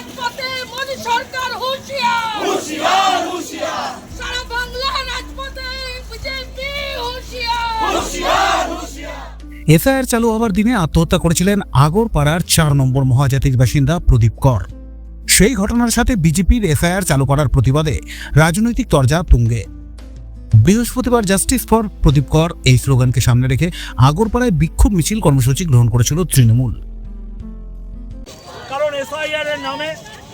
রাজপথে মোদী সরকার হুঁশিয়ার। হুঁশিয়ার হুঁশিয়ার। সারা বাংলা রাজপথে বিজেপি হুঁশিয়ার। হুঁশিয়ার হুঁশিয়ার। এসআইআর চালু হওয়ার দিনে আত্মহত্যা করেছিলেন আগরপাড়ার চার নম্বর মহাজাতির বাসিন্দা প্রদীপ কর। সেই ঘটনার সাথে বিজেপির এসআইআর চালু করার প্রতিবাদে রাজনৈতিক তরজা তুঙ্গে। বৃহস্পতিবার জাস্টিস ফর প্রদীপ কর এই স্লোগানকে সামনে রেখে আগরপাড়ায় বিক্ষোভ মিছিল কর্মসূচি গ্রহণ করেছিল তৃণমূল। এসআইআর এর নামে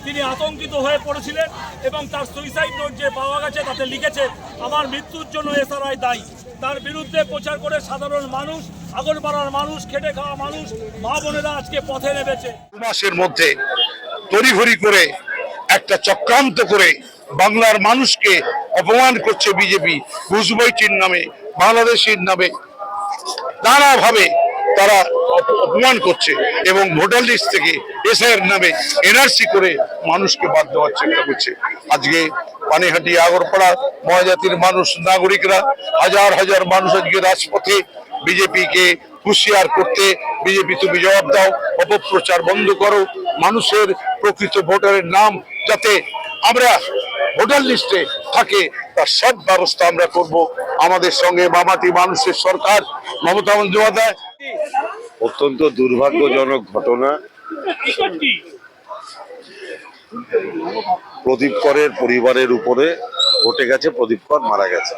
তিনি আতঙ্কিত হয়ে পড়েছিলেন এবং তার সুইসাইড নোট যে পাওয়া গেছে তাতে লিখেছে, আমার মৃত্যুর জন্য এসআরআই দায়ী। তার বিরুদ্ধে প্রচার করে সাধারণ মানুষ, আগরপাড়ার মানুষ, খেটে খাওয়া মানুষ, মা বোনেরা আজকে পথে নেমেছে। মাসের মধ্যে তড়িঘড়ি করে একটা চক্রান্ত করে বাংলার মানুষকে অপমান করছে বিজেপি ঘুষবৈটির নামে, বাংলাদেশের নামে। নানাভাবে তারা অপমান করছে এবং ভোটার লিস্ট থেকে এসআইয়ের নামে এনআরসি করে মানুষকে বাদ দেওয়ার চেষ্টা করছে। আজকে পানিহাটি, আগরপাড়া মহাজাতির মানুষ, নাগরিকরা হাজার হাজার মানুষ আজকে রাজপথে বিজেপিকে হুঁশিয়ার করতে, বিজেপি তুমি জবাব দাও, অপপ্রচার বন্ধ করো, মানুষের প্রকৃত ভোটারের নাম যাতে আমরা ভোটার লিস্টে থাকে, তার সব ব্যবস্থা আমরা করব। আমাদের সঙ্গে মামাটি মানুষের সরকার, মমতা বন্দ্যোপাধ্যায়। অত্যন্ত দুর্ভাগ্যজনক ঘটনা। প্রদীপ করের পরিবারের উপরে ঘটে গেছে প্রদীপ কর মারা গেছে।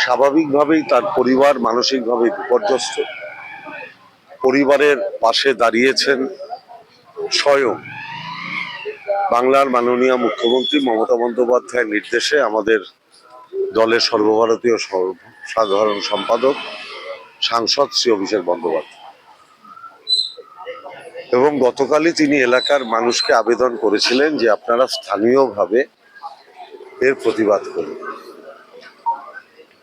স্বাভাবিকভাবেই তার পরিবার মানসিকভাবে বিপর্যস্ত। পরিবারের পাশে দাঁড়িয়েছেন স্বয়ং বাংলার মাননীয় মুখ্যমন্ত্রী মমতা বন্দ্যোপাধ্যায়ের নির্দেশে আমাদের দলের সর্বভারতীয় সর্ব- সাধারণ সম্পাদক, সাংসদ শ্রী অভিষেক বন্দ্যোপাধ্যায়। এবং গতকালই তিনি এলাকার মানুষকে আবেদন করেছিলেন যে আপনারা স্থানীয়ভাবে এর প্রতিবাদ করুন।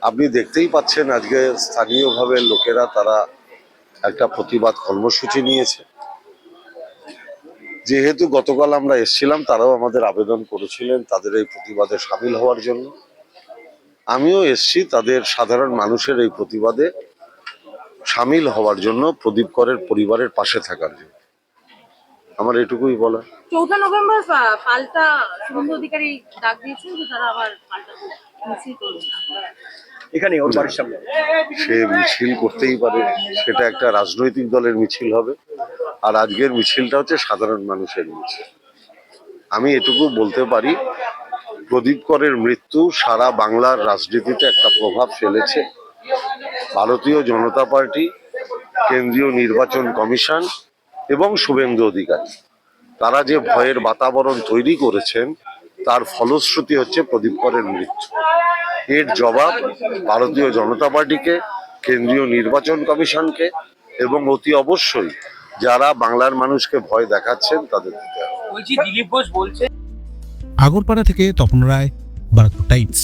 আপনি দেখতেই পাচ্ছেন আজকে স্থানীয়ভাবে লোকেরা তারা একটা প্রতিবাদ কর্মসূচি নিয়েছে। যেহেতু গতকাল আমরা এসেছিলাম, তারাও আমাদের আবেদন করেছিলেন তাদের এই প্রতিবাদে সামিল হওয়ার জন্য। আমিও এসছি তাদের সাধারণ মানুষের এই প্রতিবাদে সামিল হওয়ার জন্য প্রদীপ করের পরিবারের পাশে থাকার জন্য। আমার এটুকুই বলা চৌঠা নভেম্বর পাল্টা শুভেন্দু অধিকারী ডাক দিয়েছেন যে তারা আবার পাল্টা এখানে ওর বাড়ির সামনে? সে মিছিল করতেই পারে। সেটা একটা রাজনৈতিক দলের মিছিল হবে। আর আজকের মিছিলটা হচ্ছে সাধারণ মানুষের মিছিল। আমি এটুকু বলতে পারি প্রদীপ করের মৃত্যু সারা বাংলার রাজনীতিতে একটা প্রভাব ফেলেছে। ভারতীয় জনতা পার্টি কেন্দ্রীয় নির্বাচন কমিশন এবং শুভেন্দু অধিকারী। তারা যে ভয়ের বাতাবরণ তৈরি করেছেন তার ফলশ্রুতি হচ্ছে প্রদীপ করের মৃত্যু। এর জবাব ভারতীয় জনতা পার্টিকে কেন্দ্রীয় নির্বাচন কমিশনকে এবং অতি অবশ্যই যারা বাংলার মানুষকে ভয় দেখাচ্ছেন তাদের দিতে হবে। বলছি দিলীপ ঘোষ বলছে। আগরপাড়া থেকে তপন রায় বারাকপুর টাইমস